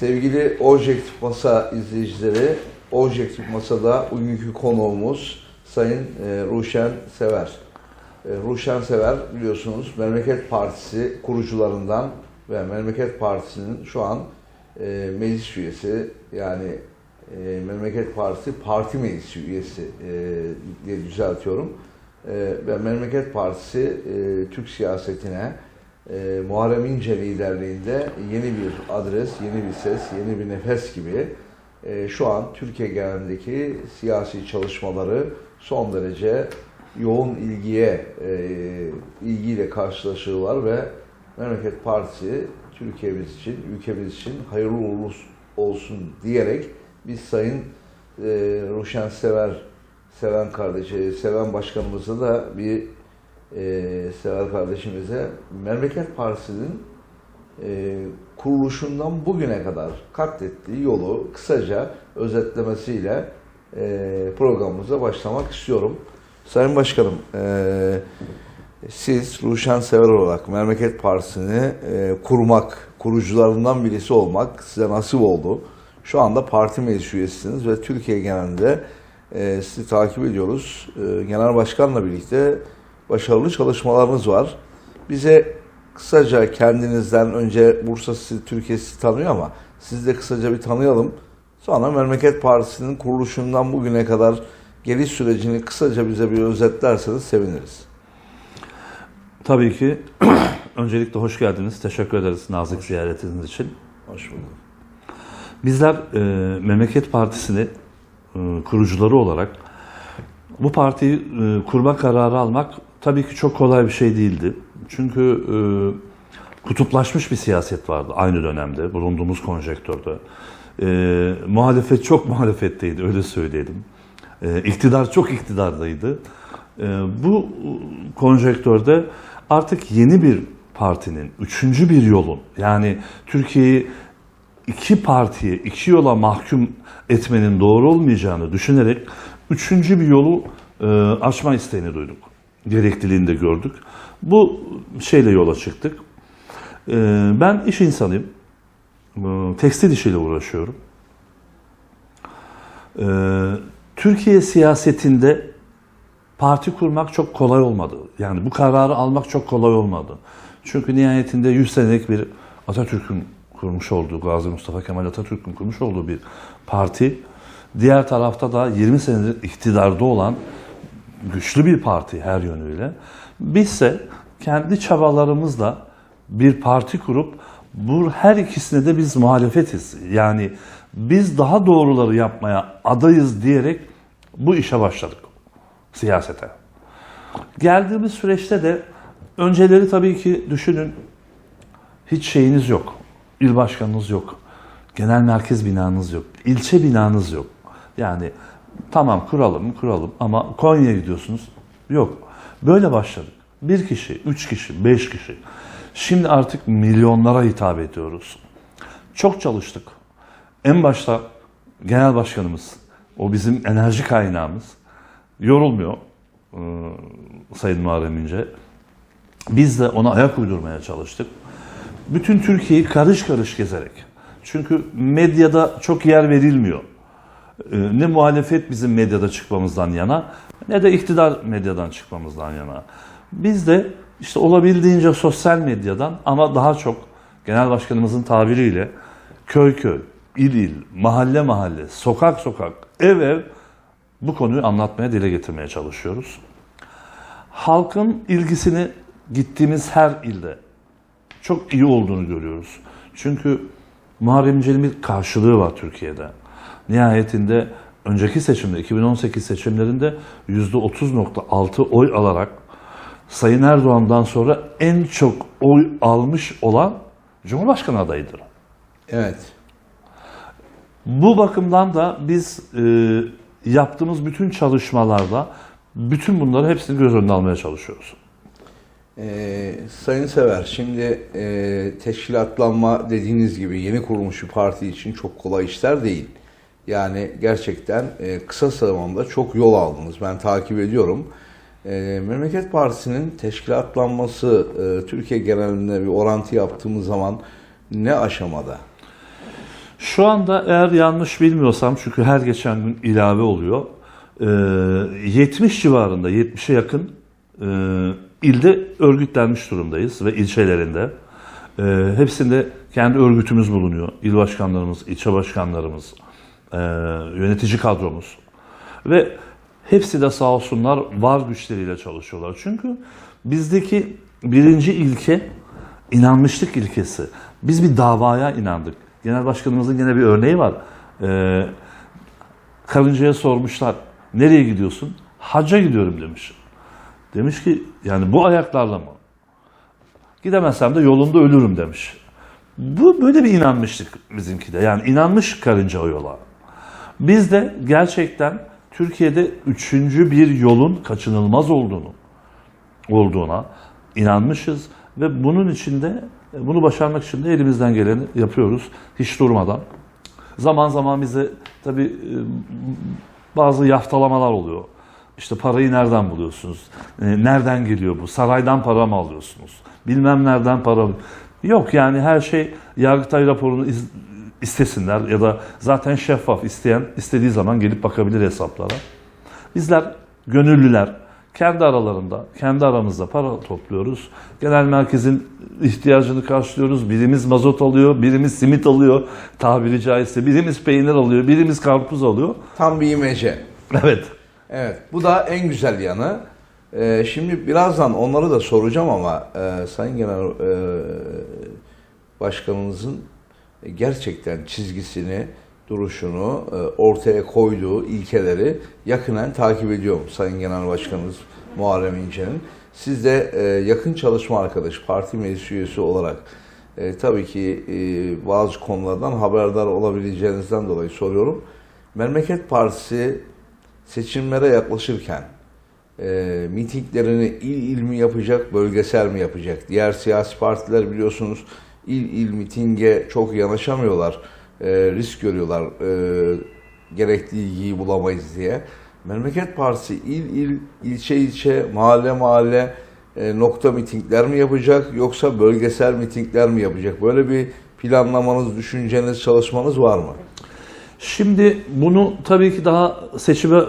Sevgili Objektif Masa izleyicileri, Objektif Masa'da bugünkü konuğumuz Sayın e, Ruşen Sever. E, Ruşen Sever biliyorsunuz Memleket Partisi kurucularından ve Memleket Partisi'nin şu an e, meclis üyesi yani e, Memleket Partisi parti meclisi üyesi e, diye düzeltiyorum. E, ve Memleket Partisi e, Türk siyasetine e, Muharrem İnce liderliğinde yeni bir adres, yeni bir ses, yeni bir nefes gibi e, şu an Türkiye genelindeki siyasi çalışmaları son derece yoğun ilgiye e, ilgiyle karşılaşıyorlar ve Memleket Partisi Türkiye'miz için, ülkemiz için hayırlı uğurlu olsun diyerek biz Sayın e, Ruşen Sever Seven kardeşi, Seven başkanımıza da bir e, Sever kardeşimize Memleket Partisi'nin e, kuruluşundan bugüne kadar kat ettiği yolu kısaca özetlemesiyle e, programımıza başlamak istiyorum. Sayın Başkanım, e, siz Ruşen Sever olarak Memleket Partisi'ni e, kurmak, kurucularından birisi olmak size nasip oldu. Şu anda parti meclis üyesisiniz ve Türkiye genelinde e, sizi takip ediyoruz. E, Genel Başkan'la birlikte başarılı çalışmalarınız var. Bize kısaca kendinizden önce Bursa sizi, Türkiye sizi tanıyor ama sizi de kısaca bir tanıyalım. Sonra Memleket Partisi'nin kuruluşundan bugüne kadar geliş sürecini kısaca bize bir özetlerseniz seviniriz. Tabii ki. Öncelikle hoş geldiniz. Teşekkür ederiz nazik ziyaretiniz için. Hoş bulduk. Bizler e, Memleket Partisi'ni e, kurucuları olarak bu partiyi e, kurma kararı almak tabii ki çok kolay bir şey değildi. Çünkü e, kutuplaşmış bir siyaset vardı aynı dönemde, bulunduğumuz konjektörde. E, muhalefet çok muhalefetteydi, öyle söyleyelim. E, iktidar çok iktidardaydı. E, bu konjektörde artık yeni bir partinin, üçüncü bir yolun, yani Türkiye'yi iki partiye, iki yola mahkum etmenin doğru olmayacağını düşünerek üçüncü bir yolu e, açma isteğini duyduk. Gerekliliğini de gördük. Bu şeyle yola çıktık. E, ben iş insanıyım. E, tekstil işiyle uğraşıyorum. E, Türkiye siyasetinde parti kurmak çok kolay olmadı. Yani bu kararı almak çok kolay olmadı. Çünkü nihayetinde 100 senelik bir Atatürk'ün kurmuş olduğu, Gazi Mustafa Kemal Atatürk'ün kurmuş olduğu bir parti. Diğer tarafta da 20 senedir iktidarda olan güçlü bir parti her yönüyle. Bizse kendi çabalarımızla bir parti kurup bu her ikisine de biz muhalefetiz. Yani biz daha doğruları yapmaya adayız diyerek bu işe başladık siyasete. Geldiğimiz süreçte de önceleri tabii ki düşünün hiç şeyiniz yok. İl başkanınız yok. Genel merkez binanız yok. ilçe binanız yok. Yani tamam kuralım kuralım ama Konya'ya gidiyorsunuz. Yok. Böyle başladık. Bir kişi, üç kişi, beş kişi. Şimdi artık milyonlara hitap ediyoruz. Çok çalıştık. En başta genel başkanımız, o bizim enerji kaynağımız. Yorulmuyor e, Sayın Muharrem İnce. Biz de ona ayak uydurmaya çalıştık. Bütün Türkiye'yi karış karış gezerek. Çünkü medyada çok yer verilmiyor. E, Ne muhalefet bizim medyada çıkmamızdan yana ne de iktidar medyadan çıkmamızdan yana. Biz de işte olabildiğince sosyal medyadan ama daha çok genel başkanımızın tabiriyle köy köy, il il, mahalle mahalle, sokak sokak, ev ev bu konuyu anlatmaya, dile getirmeye çalışıyoruz. Halkın ilgisini gittiğimiz her ilde çok iyi olduğunu görüyoruz. Çünkü Muharrem İnce'nin bir karşılığı var Türkiye'de. Nihayetinde önceki seçimde, 2018 seçimlerinde %30.6 oy alarak Sayın Erdoğan'dan sonra en çok oy almış olan Cumhurbaşkanı adayıdır. Evet. Bu bakımdan da biz e, yaptığımız bütün çalışmalarda bütün bunları hepsini göz önüne almaya çalışıyoruz. Ee, Sayın Sever, şimdi e, teşkilatlanma dediğiniz gibi yeni kurulmuş bir parti için çok kolay işler değil. Yani gerçekten e, kısa zamanda çok yol aldınız. Ben takip ediyorum. E, Memleket Partisi'nin teşkilatlanması e, Türkiye genelinde bir orantı yaptığımız zaman ne aşamada? Şu anda eğer yanlış bilmiyorsam çünkü her geçen gün ilave oluyor. e, 70 civarında 70'e yakın e, ilde örgütlenmiş durumdayız ve ilçelerinde. E, hepsinde kendi örgütümüz bulunuyor. İl başkanlarımız, ilçe başkanlarımız, e, yönetici kadromuz. Ve hepsi de sağ olsunlar var güçleriyle çalışıyorlar. Çünkü bizdeki birinci ilke inanmışlık ilkesi. Biz bir davaya inandık. Genel başkanımızın yine bir örneği var. Ee, karıncaya sormuşlar. Nereye gidiyorsun? Hacca gidiyorum demiş. Demiş ki yani bu ayaklarla mı? Gidemezsem de yolunda ölürüm demiş. Bu böyle bir inanmışlık bizimki de. Yani inanmış karınca o yola. Biz de gerçekten Türkiye'de üçüncü bir yolun kaçınılmaz olduğunu olduğuna inanmışız ve bunun içinde bunu başarmak için de elimizden geleni yapıyoruz hiç durmadan. Zaman zaman bize tabii e, bazı yaftalamalar oluyor. İşte parayı nereden buluyorsunuz? E, Nereden geliyor bu? Saraydan para mı alıyorsunuz? Bilmem nereden para Yok yani her şey Yargıtay raporunu istesinler ya da zaten şeffaf isteyen istediği zaman gelip bakabilir hesaplara. Bizler gönüllüler kendi aralarında, kendi aramızda para topluyoruz. Genel merkezin ihtiyacını karşılıyoruz. Birimiz mazot alıyor, birimiz simit alıyor tabiri caizse. Birimiz peynir alıyor, birimiz karpuz alıyor. Tam bir imece. Evet. Evet, bu da en güzel yanı. Ee, şimdi birazdan onları da soracağım ama e, Sayın Genel e, Başkanımızın gerçekten çizgisini, duruşunu, e, ortaya koyduğu ilkeleri yakından takip ediyorum Sayın Genel Başkanımız Muharrem İnce'nin. Siz de e, yakın çalışma arkadaşı, parti meclis üyesi olarak e, tabii ki bazı konulardan haberdar olabileceğinizden dolayı soruyorum. Memleket Partisi seçimlere yaklaşırken e, mitinglerini il il mi yapacak, bölgesel mi yapacak? Diğer siyasi partiler biliyorsunuz il il mitinge çok yanaşamıyorlar, e, risk görüyorlar e, gerekli ilgiyi bulamayız diye. Memleket Partisi il il, ilçe ilçe, mahalle mahalle e, nokta mitingler mi yapacak yoksa bölgesel mitingler mi yapacak? Böyle bir planlamanız, düşünceniz, çalışmanız var mı? Şimdi bunu tabii ki daha seçime e,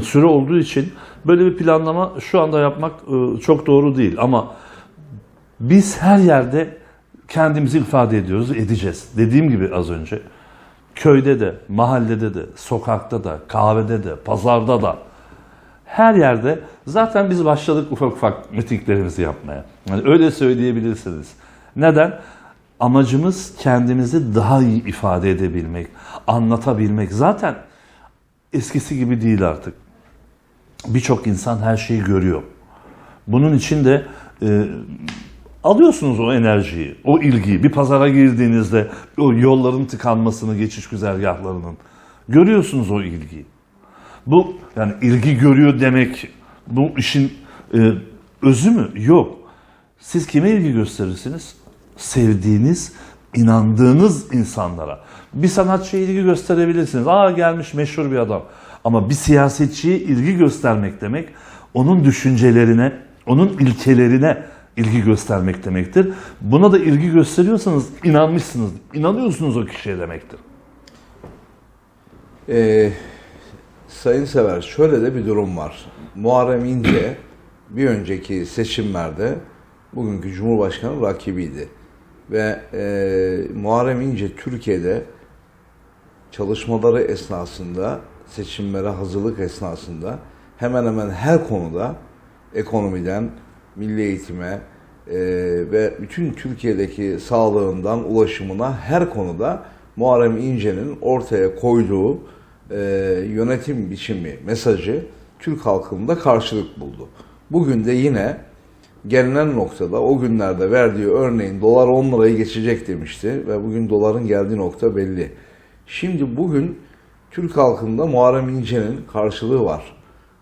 süre olduğu için böyle bir planlama şu anda yapmak e, çok doğru değil. Ama biz her yerde kendimizi ifade ediyoruz, edeceğiz. Dediğim gibi az önce köyde de, mahallede de, sokakta da, kahvede de, pazarda da her yerde zaten biz başladık ufak ufak mitinglerimizi yapmaya. Yani öyle söyleyebilirsiniz. Neden? Amacımız kendimizi daha iyi ifade edebilmek, anlatabilmek. Zaten eskisi gibi değil artık. Birçok insan her şeyi görüyor. Bunun için de e, alıyorsunuz o enerjiyi, o ilgiyi. Bir pazara girdiğinizde o yolların tıkanmasını, geçiş güzergahlarının görüyorsunuz o ilgiyi. Bu yani ilgi görüyor demek bu işin e, özü mü? Yok. Siz kime ilgi gösterirsiniz? Sevdiğiniz, inandığınız insanlara. Bir sanatçıya ilgi gösterebilirsiniz. Aa gelmiş meşhur bir adam. Ama bir siyasetçiye ilgi göstermek demek onun düşüncelerine, onun ilkelerine ilgi göstermek demektir. Buna da ilgi gösteriyorsanız inanmışsınız, inanıyorsunuz o kişiye demektir. Ee, Sayın Sever, şöyle de bir durum var. Muharrem İnce bir önceki seçimlerde bugünkü Cumhurbaşkanı rakibiydi. Ve e, Muharrem İnce Türkiye'de çalışmaları esnasında, seçimlere hazırlık esnasında hemen hemen her konuda ekonomiden milli eğitime e, ve bütün Türkiye'deki sağlığından ulaşımına her konuda Muharrem İnce'nin ortaya koyduğu e, yönetim biçimi, mesajı Türk halkında karşılık buldu. Bugün de yine gelinen noktada o günlerde verdiği örneğin dolar 10 lirayı geçecek demişti ve bugün doların geldiği nokta belli. Şimdi bugün Türk halkında Muharrem İnce'nin karşılığı var.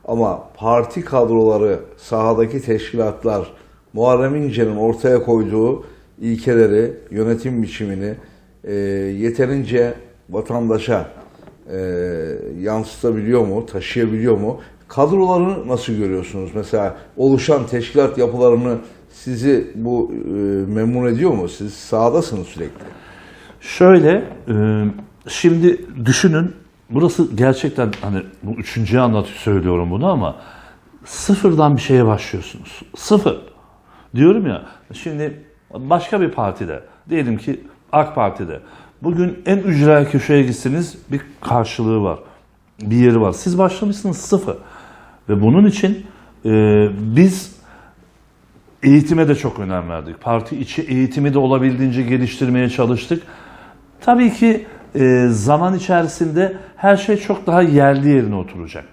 Ama parti kadroları, sahadaki teşkilatlar Muharrem İnce'nin ortaya koyduğu ilkeleri, yönetim biçimini e, yeterince vatandaşa e, yansıtabiliyor mu, taşıyabiliyor mu? Kadrolarını nasıl görüyorsunuz? Mesela oluşan teşkilat yapılarını sizi bu e, memnun ediyor mu? Siz sahadasınız sürekli. Şöyle, e, Şimdi düşünün, burası gerçekten hani bu üçüncüye anlatıyor söylüyorum bunu ama sıfırdan bir şeye başlıyorsunuz. Sıfır. Diyorum ya, şimdi başka bir partide, diyelim ki AK Parti'de, bugün en ücra köşeye gitseniz bir karşılığı var, bir yeri var. Siz başlamışsınız sıfır. Ve bunun için e, biz eğitime de çok önem verdik. Parti içi eğitimi de olabildiğince geliştirmeye çalıştık. Tabii ki e, zaman içerisinde her şey çok daha yerli yerine oturacak.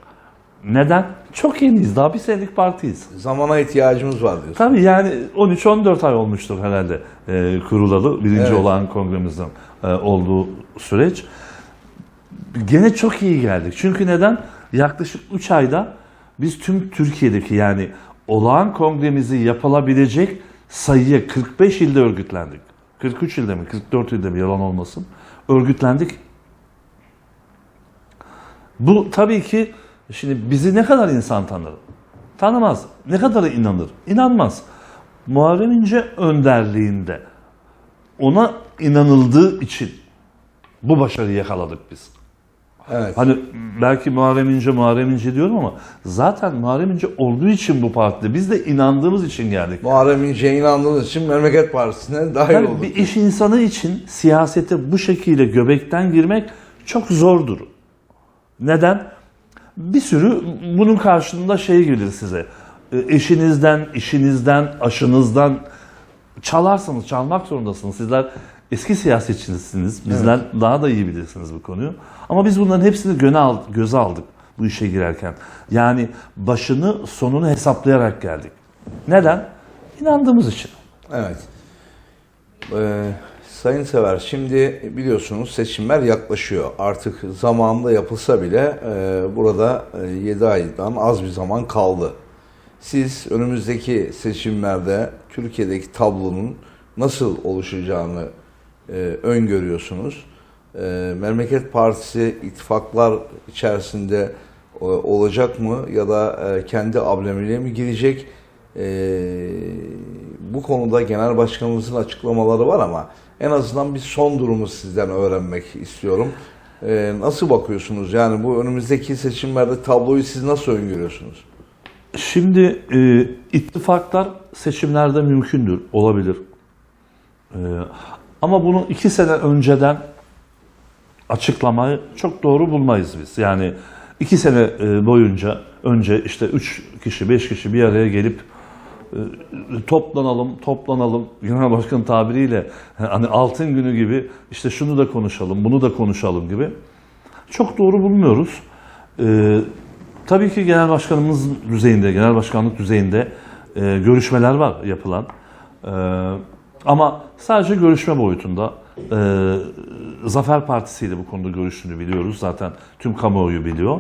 Neden? Çok yeniyiz. Daha bir senelik partiyiz. Zamana ihtiyacımız var diyorsun. Tabii yani 13-14 ay olmuştur herhalde e, kurulalı. Birinci Evet. olan kongremizden e, olduğu süreç. Gene çok iyi geldik. Çünkü neden? Yaklaşık 3 ayda biz tüm Türkiye'deki yani olağan kongremizi yapılabilecek sayıya 45 ilde örgütlendik. 43 ilde mi, 44 ilde mi yalan olmasın. Örgütlendik. Bu tabii ki şimdi bizi ne kadar insan tanır? Tanımaz. Ne kadarı inanır? İnanmaz. Muharrem İnce önderliğinde ona inanıldığı için bu başarıyı yakaladık biz. Evet. Hani belki Muharrem İnce, Muharrem İnce diyorum ama zaten Muharrem İnce olduğu için bu partide biz de inandığımız için geldik. Muharrem İnce'ye inandığınız için Memleket Partisi'ne dahil Yani olduk. bir iş insanı için siyasete bu şekilde göbekten girmek çok zordur. Neden? Bir sürü bunun karşılığında şey gelir size. E, Eşinizden, işinizden, aşınızdan çalarsınız, çalmak zorundasınız. Sizler eski siyasetçisiniz. Bizler daha da iyi bilirsiniz bu konuyu. Ama biz bunların hepsini göne aldık, göze aldık bu işe girerken. Yani başını sonunu hesaplayarak geldik. Neden? İnandığımız için. Evet. Ee, Sayın Sever, şimdi biliyorsunuz seçimler yaklaşıyor. Artık zamanında yapılsa bile e, burada 7 aydan az bir zaman kaldı. Siz önümüzdeki seçimlerde Türkiye'deki tablonun nasıl oluşacağını e, öngörüyorsunuz. E, Memleket Partisi ittifaklar içerisinde e, olacak mı ya da e, kendi ablemiyle mi girecek? E, bu konuda genel başkanımızın açıklamaları var ama en azından bir son durumu sizden öğrenmek istiyorum. E, nasıl bakıyorsunuz? Yani bu önümüzdeki seçimlerde tabloyu siz nasıl öngörüyorsunuz? Şimdi e, ittifaklar seçimlerde mümkündür, olabilir. E, ama bunu iki sene önceden açıklamayı çok doğru bulmayız biz. Yani iki sene e, boyunca önce işte üç kişi, beş kişi bir araya gelip e, toplanalım, toplanalım genel başkan tabiriyle hani altın günü gibi işte şunu da konuşalım, bunu da konuşalım gibi çok doğru bulmuyoruz. E, tabii ki genel başkanımız düzeyinde, genel başkanlık düzeyinde e, görüşmeler var yapılan. E, ama sadece görüşme boyutunda. E, Zafer Partisi ile bu konuda görüştüğünü biliyoruz. Zaten tüm kamuoyu biliyor.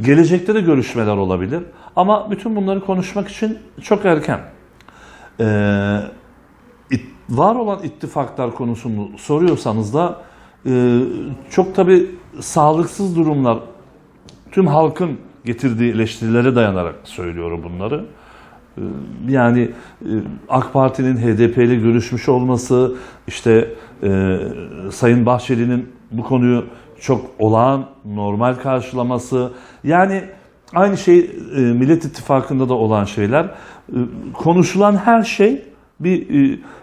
Gelecekte de görüşmeler olabilir. Ama bütün bunları konuşmak için çok erken. Ee, it- var olan ittifaklar konusunu soruyorsanız da e, çok tabi sağlıksız durumlar tüm halkın getirdiği eleştirilere dayanarak söylüyorum bunları. Ee, Yani e, AK Parti'nin HDP ile görüşmüş olması, işte e, Sayın Bahçeli'nin bu konuyu çok olağan, normal karşılaması, yani aynı şey e, Millet İttifakı'nda da olan şeyler. Konuşulan her şey bir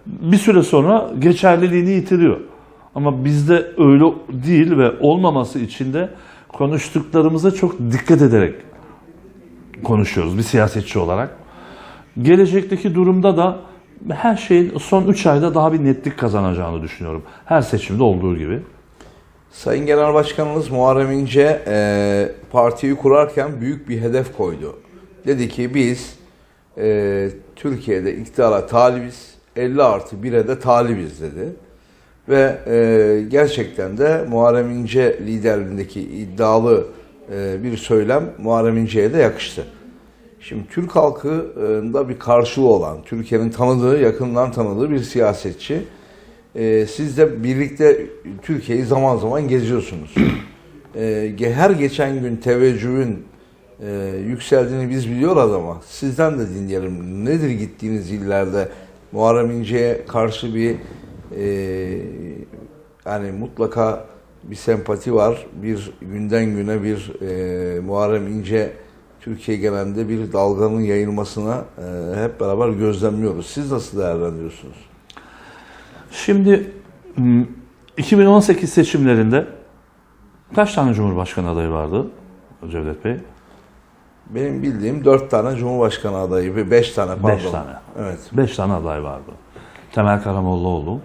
bir süre sonra geçerliliğini yitiriyor. Ama bizde öyle değil ve olmaması için de konuştuklarımıza çok dikkat ederek konuşuyoruz bir siyasetçi olarak. Gelecekteki durumda da her şeyin son 3 ayda daha bir netlik kazanacağını düşünüyorum. Her seçimde olduğu gibi. Sayın Genel Başkanımız Muharrem İnce e, partiyi kurarken büyük bir hedef koydu. Dedi ki biz e, Türkiye'de iktidara talibiz, 50 artı 1'e de talibiz dedi. Ve e, gerçekten de Muharrem İnce liderliğindeki iddialı e, bir söylem Muharrem İnce'ye de yakıştı. Şimdi Türk halkında bir karşılığı olan, Türkiye'nin tanıdığı, yakından tanıdığı bir siyasetçi. Ee, siz de birlikte Türkiye'yi zaman zaman geziyorsunuz. Ge- her geçen gün teveccühün e, yükseldiğini biz biliyoruz ama sizden de dinleyelim. Nedir gittiğiniz illerde Muharrem İnce'ye karşı bir e, yani mutlaka bir sempati var. Bir günden güne bir e, Muharrem İnce Türkiye genelinde bir dalganın yayılmasına e, hep beraber gözlemliyoruz. Siz nasıl değerlendiriyorsunuz? Şimdi m, 2018 seçimlerinde kaç tane Cumhurbaşkanı adayı vardı Cevdet Bey? Benim bildiğim dört tane Cumhurbaşkanı adayı ve beş tane pardon. Beş tane. Evet. 5 tane aday vardı. Temel Karamollaoğlu,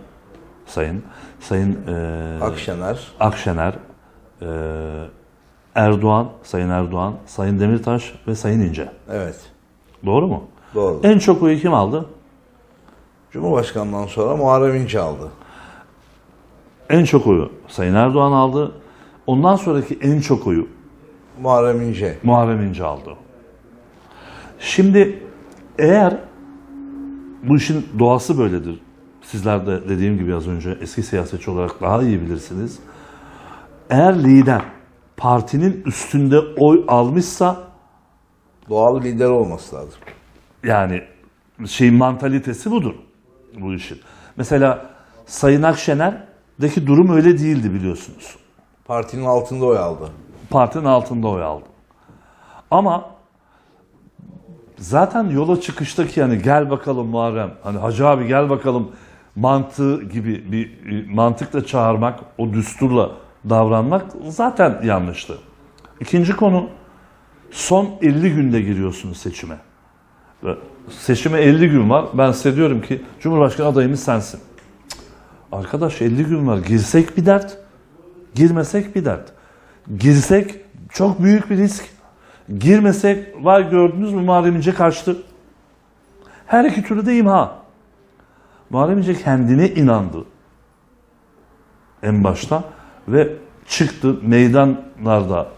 Sayın Sayın e, Akşener, Akşener, e, Erdoğan, Sayın Erdoğan, Sayın Demirtaş ve Sayın İnce. evet. Doğru mu? Doğru. En çok oyu kim aldı? Cumhurbaşkanından sonra Muharrem İnce aldı. En çok oyu Sayın Erdoğan aldı. Ondan sonraki en çok oyu Muharrem İnce. Muharrem İnce aldı. Şimdi eğer bu işin doğası böyledir. Sizler de dediğim gibi az önce eski siyasetçi olarak daha iyi bilirsiniz. Eğer lider partinin üstünde oy almışsa Doğal lider olması lazım. yani şeyin mantalitesi budur bu işin. Mesela Sayın Akşener'deki durum öyle değildi biliyorsunuz. Partinin altında oy aldı. partinin altında oy aldı. Ama zaten yola çıkıştaki yani gel bakalım Muharrem, hani Hacı abi gel bakalım mantığı gibi bir mantıkla çağırmak, o düsturla davranmak zaten yanlıştı. İkinci konu son 50 günde giriyorsunuz seçime. Seçime 50 gün var. Ben size diyorum ki Cumhurbaşkanı adayımız sensin. Arkadaş 50 gün var. Girsek bir dert, girmesek bir dert. Girsek çok büyük bir risk. Girmesek var gördünüz mü Muharrem İnce kaçtı. Her iki türlü de imha. Muharrem İnce kendine inandı. En başta ve çıktı meydanlarda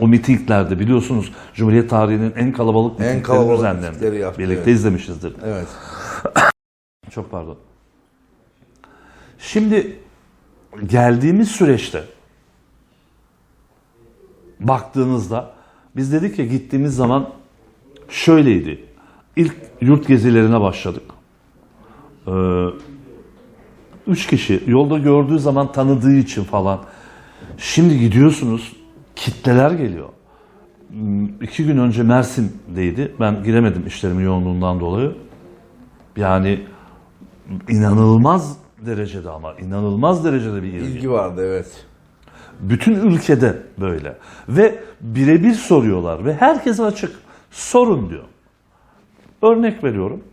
o mitinglerde biliyorsunuz Cumhuriyet tarihinin en kalabalık En kalabalık düzenlendi. yaptı, Birlikte evet. izlemişizdir. Evet. Çok pardon. Şimdi geldiğimiz süreçte baktığınızda biz dedik ya gittiğimiz zaman şöyleydi. İlk yurt gezilerine başladık. Ee, üç kişi yolda gördüğü zaman tanıdığı için falan. Şimdi gidiyorsunuz kitleler geliyor. Hmm, İki gün önce Mersin'deydi. Ben giremedim işlerimin yoğunluğundan dolayı. Yani inanılmaz derecede ama inanılmaz derecede bir ilgi. İlgi vardı evet. Bütün ülkede böyle. Ve birebir soruyorlar ve herkese açık. Sorun diyor. Örnek veriyorum.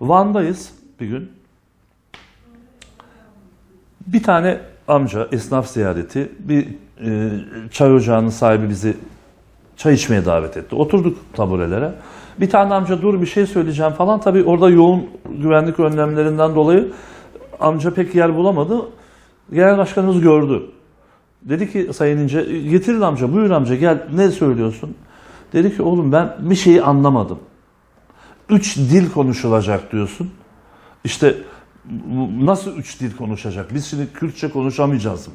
Van'dayız bir gün. Bir tane amca esnaf ziyareti bir e, çay ocağının sahibi bizi çay içmeye davet etti. Oturduk taburelere. Bir tane amca dur bir şey söyleyeceğim falan. Tabii orada yoğun güvenlik önlemlerinden dolayı amca pek yer bulamadı. Genel başkanımız gördü. Dedi ki Sayın İnce getirin amca buyur amca gel ne söylüyorsun? Dedi ki oğlum ben bir şeyi anlamadım. Üç dil konuşulacak diyorsun. İşte nasıl üç dil konuşacak? Biz şimdi Kürtçe konuşamayacağız mı?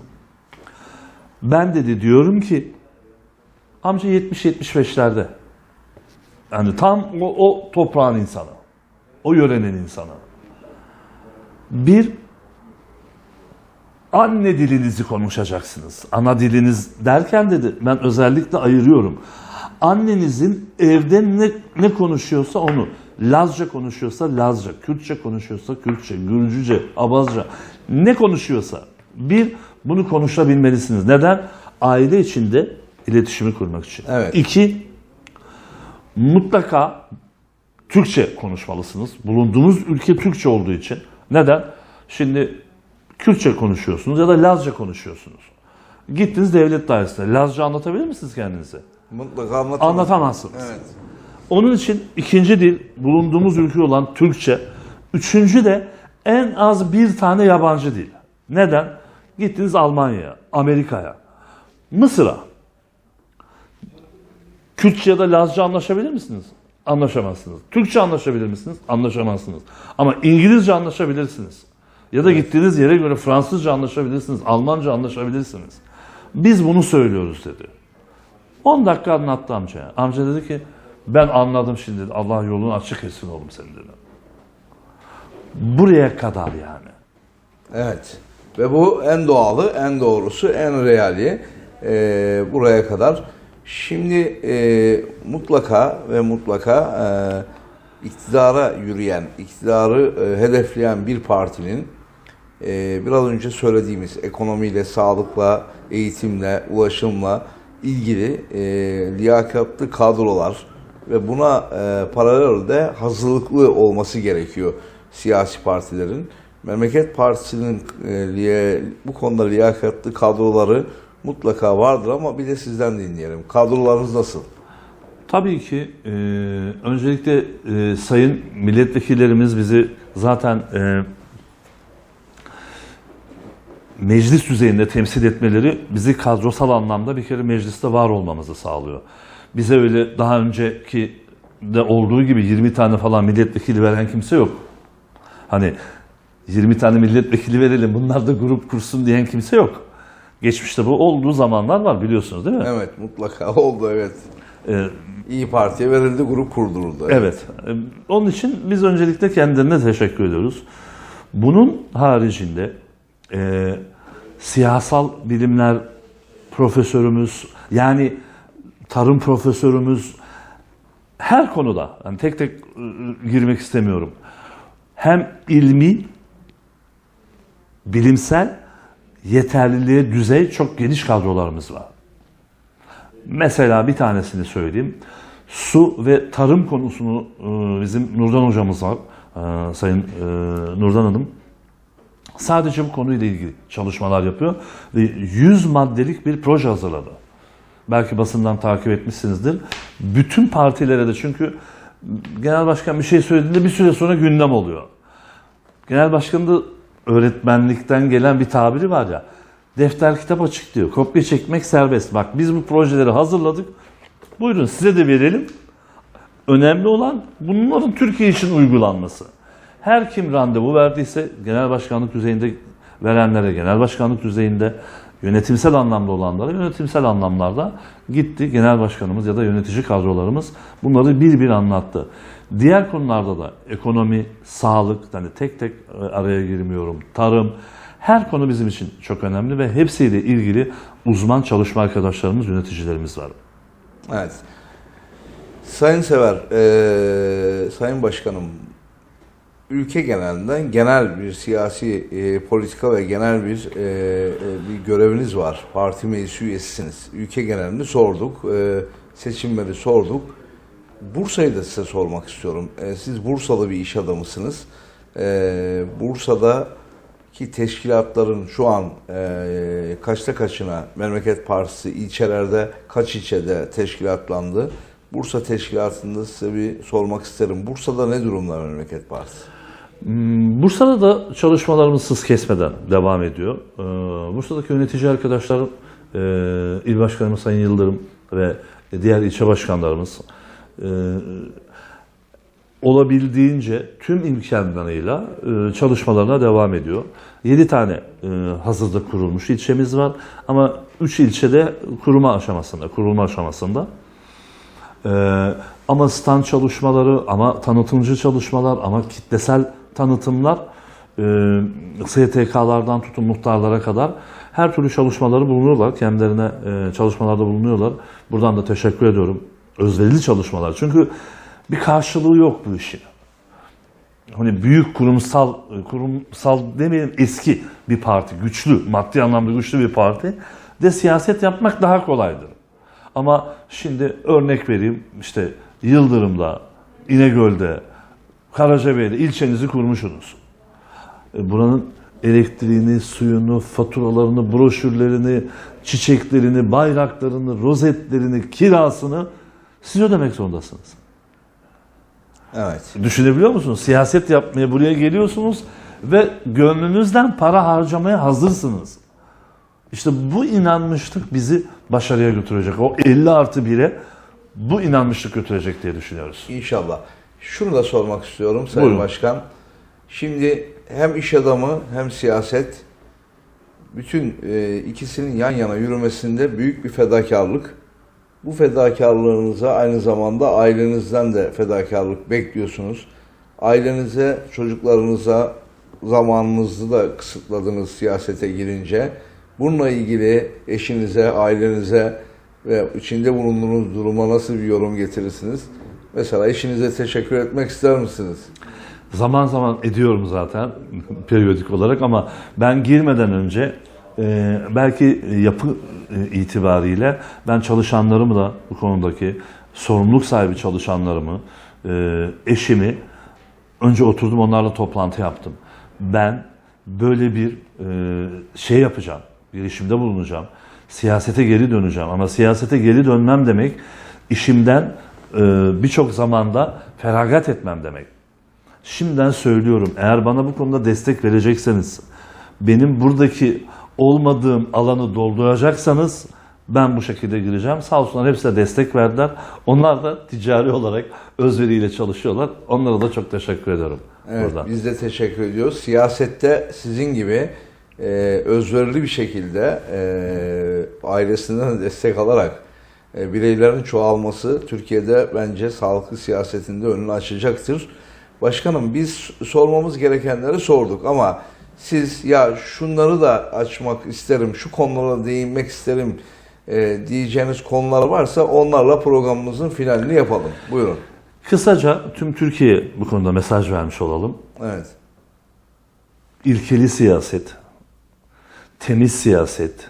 Ben dedi diyorum ki amca 70-75'lerde. Yani tam o, o toprağın insanı. O yörenin insanı. Bir, anne dilinizi konuşacaksınız. Ana diliniz derken dedi ben özellikle ayırıyorum. Annenizin evde ne, ne konuşuyorsa onu. Lazca konuşuyorsa Lazca, Kürtçe konuşuyorsa Kürtçe, Gürcüce, Abazca ne konuşuyorsa bir bunu konuşabilmelisiniz. Neden? Aile içinde iletişimi kurmak için. Evet. İki, mutlaka Türkçe konuşmalısınız. Bulunduğunuz ülke Türkçe olduğu için. Neden? Şimdi Kürtçe konuşuyorsunuz ya da Lazca konuşuyorsunuz. Gittiniz devlet dairesine. Lazca anlatabilir misiniz kendinize? Mutlaka anlatamam. Anlatamazsınız. Evet. Onun için ikinci dil bulunduğumuz ülke olan Türkçe. Üçüncü de en az bir tane yabancı dil. Neden? Gittiniz Almanya'ya, Amerika'ya, Mısır'a. Kürtçe ya da Lazca anlaşabilir misiniz? Anlaşamazsınız. Türkçe anlaşabilir misiniz? Anlaşamazsınız. Ama İngilizce anlaşabilirsiniz. Ya da gittiğiniz yere göre Fransızca anlaşabilirsiniz, Almanca anlaşabilirsiniz. Biz bunu söylüyoruz dedi. 10 dakika anlattı amcaya. Amca dedi ki ben anladım şimdi. Allah yolunu açık etsin oğlum senin dedi. Buraya kadar yani. Evet. Ve bu en doğalı, en doğrusu, en reali e, buraya kadar. Şimdi e, mutlaka ve mutlaka e, iktidara yürüyen, iktidarı e, hedefleyen bir partinin e, biraz önce söylediğimiz ekonomiyle, sağlıkla, eğitimle, ulaşımla ilgili e, liyakatlı kadrolar ve buna e, paralel de hazırlıklı olması gerekiyor siyasi partilerin. Memleket Partisi'nin e, bu konuda liyakatlı kadroları mutlaka vardır ama bir de sizden dinleyelim. Kadrolarınız nasıl? Tabii ki e, öncelikle e, sayın milletvekillerimiz bizi zaten e, meclis düzeyinde temsil etmeleri bizi kadrosal anlamda bir kere mecliste var olmamızı sağlıyor. Bize öyle daha önceki de olduğu gibi 20 tane falan milletvekili veren kimse yok. Hani 20 tane milletvekili verelim bunlar da grup kursun diyen kimse yok. Geçmişte bu olduğu zamanlar var biliyorsunuz değil mi? Evet mutlaka oldu evet. E, İyi Parti'ye verildi, grup kurduruldu. Evet. E, Onun için biz öncelikle kendilerine teşekkür ediyoruz. Bunun haricinde e, siyasal bilimler profesörümüz yani tarım profesörümüz her konuda yani tek tek e, girmek istemiyorum. Hem ilmi bilimsel yeterliliğe düzey çok geniş kadrolarımız var. Mesela bir tanesini söyleyeyim. Su ve tarım konusunu e, bizim Nurdan hocamız var. Sayın Nurdan Hanım. Sadece bu konuyla ilgili çalışmalar yapıyor ve 100 maddelik bir proje hazırladı. Belki basından takip etmişsinizdir. Bütün partilere de çünkü genel başkan bir şey söylediğinde bir süre sonra gündem oluyor. Genel başkanın da öğretmenlikten gelen bir tabiri var ya. Defter kitap açık diyor. Kopya çekmek serbest. Bak biz bu projeleri hazırladık. Buyurun size de verelim. Önemli olan bunların Türkiye için uygulanması. Her kim randevu verdiyse genel başkanlık düzeyinde verenlere genel başkanlık düzeyinde yönetimsel anlamda olanlara yönetimsel anlamlarda gitti genel başkanımız ya da yönetici kadrolarımız bunları bir bir anlattı. Diğer konularda da ekonomi, sağlık, hani tek tek e, araya girmiyorum, tarım, her konu bizim için çok önemli ve hepsiyle ilgili uzman çalışma arkadaşlarımız, yöneticilerimiz var. Evet. Sayın Sever, eee, Sayın Başkanım, ülke genelinden genel bir siyasi e, politika ve genel bir e, e, bir göreviniz var. Parti meclis üyesisiniz. Ülke genelini sorduk, e, seçimleri sorduk. Bursa'yı da size sormak istiyorum. E, siz Bursalı bir iş adamısınız. E, Bursa'daki teşkilatların şu an e, kaçta kaçına Memleket Partisi ilçelerde kaç ilçede teşkilatlandı? Bursa teşkilatında size bir sormak isterim. Bursa'da ne durumda Memleket Partisi? Hmm, Bursa'da da çalışmalarımız hız kesmeden devam ediyor. Ee, Bursa'daki yönetici arkadaşlar, e, il başkanımız Sayın Yıldırım ve diğer ilçe başkanlarımız e, olabildiğince tüm imkanlarıyla e, çalışmalarına devam ediyor. 7 tane hazırda kurulmuş ilçemiz var ama 3 ilçede kuruma aşamasında, kurulma aşamasında. Ama stand çalışmaları, ama tanıtımcı çalışmalar, ama kitlesel tanıtımlar e, STK'lardan tutun muhtarlara kadar her türlü çalışmaları bulunuyorlar. Kendilerine e, çalışmalarda bulunuyorlar. Buradan da teşekkür ediyorum. Özverili çalışmalar. Çünkü bir karşılığı yok bu işin. Hani büyük kurumsal, kurumsal demeyelim eski bir parti, güçlü, maddi anlamda güçlü bir parti de siyaset yapmak daha kolaydır. Ama şimdi örnek vereyim işte Yıldırım'da, İnegöl'de, Karacabey'de ilçenizi kurmuşsunuz. E, Buranın elektriğini, suyunu, faturalarını, broşürlerini, çiçeklerini, bayraklarını, rozetlerini, kirasını siz ödemek zorundasınız. Evet. Düşünebiliyor musunuz? Siyaset yapmaya buraya geliyorsunuz ve gönlünüzden para harcamaya hazırsınız. İşte bu inanmışlık bizi başarıya götürecek. O 50 artı 1'e bu inanmışlık götürecek diye düşünüyoruz. İnşallah. Şunu da sormak istiyorum Sayın Buyurun. Başkan. Şimdi hem iş adamı hem siyaset bütün e, ikisinin yan yana yürümesinde büyük bir fedakarlık. Bu fedakarlığınıza aynı zamanda ailenizden de fedakarlık bekliyorsunuz. Ailenize, çocuklarınıza zamanınızı da kısıtladınız siyasete girince. Bununla ilgili eşinize, ailenize ve içinde bulunduğunuz duruma nasıl bir yorum getirirsiniz? Mesela eşinize teşekkür etmek ister misiniz? Zaman zaman ediyorum zaten periyodik olarak ama ben girmeden önce e, belki yapı e, itibariyle ben çalışanlarımı da bu konudaki sorumluluk sahibi çalışanlarımı, e, eşimi önce oturdum onlarla toplantı yaptım. Ben böyle bir e, şey yapacağım, girişimde bulunacağım. Siyasete geri döneceğim ama siyasete geri dönmem demek işimden birçok zamanda feragat etmem demek. Şimdiden söylüyorum eğer bana bu konuda destek verecekseniz, benim buradaki olmadığım alanı dolduracaksanız ben bu şekilde gireceğim. Sağ olsunlar hepsi de destek verdiler. Onlar da ticari olarak özveriyle çalışıyorlar. Onlara da çok teşekkür ediyorum Evet, buradan. biz de teşekkür ediyoruz. Siyasette sizin gibi e, özverili bir şekilde e, ailesinden destek alarak e, bireylerin çoğalması Türkiye'de bence sağlıklı siyasetinde önünü açacaktır. Başkanım biz sormamız gerekenleri sorduk ama siz ya şunları da açmak isterim, şu konulara değinmek isterim e, diyeceğiniz konular varsa onlarla programımızın finalini yapalım. Buyurun. Kısaca tüm Türkiye bu konuda mesaj vermiş olalım. Evet. ilkeli siyaset, temiz siyaset,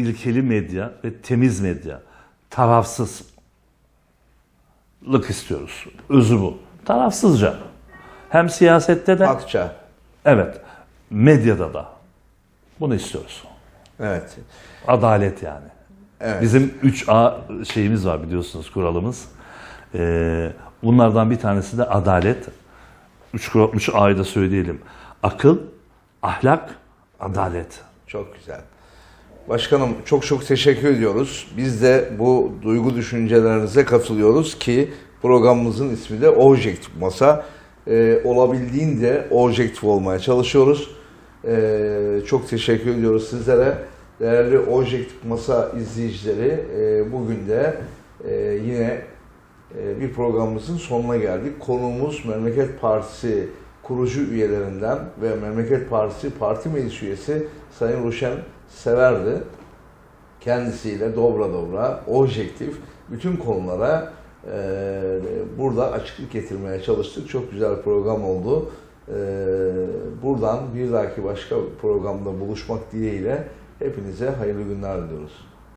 ilkeli medya ve temiz medya, tarafsızlık istiyoruz. Özü bu. Tarafsızca. Hem siyasette de, Akça. evet, medyada da. Bunu istiyoruz. Evet. Adalet yani. Evet. Bizim 3A şeyimiz var biliyorsunuz kuralımız. Ee, bunlardan bir tanesi de adalet. 3 üç A'yı da söyleyelim. Akıl, ahlak, adalet. Çok güzel. Başkanım çok çok teşekkür ediyoruz. Biz de bu duygu düşüncelerinize katılıyoruz ki programımızın ismi de Objektif Masa. Ee, olabildiğince objektif olmaya çalışıyoruz. Ee, çok teşekkür ediyoruz sizlere. Değerli Objektif Masa izleyicileri e, bugün de e, yine e, bir programımızın sonuna geldik. Konuğumuz Memleket Partisi kurucu üyelerinden ve Memleket Partisi Parti Meclis Üyesi Sayın Ruşen Severdi. Kendisiyle dobra dobra, objektif bütün konulara e, burada açıklık getirmeye çalıştık. Çok güzel program oldu. E, buradan bir dahaki başka programda buluşmak dileğiyle hepinize hayırlı günler diliyoruz.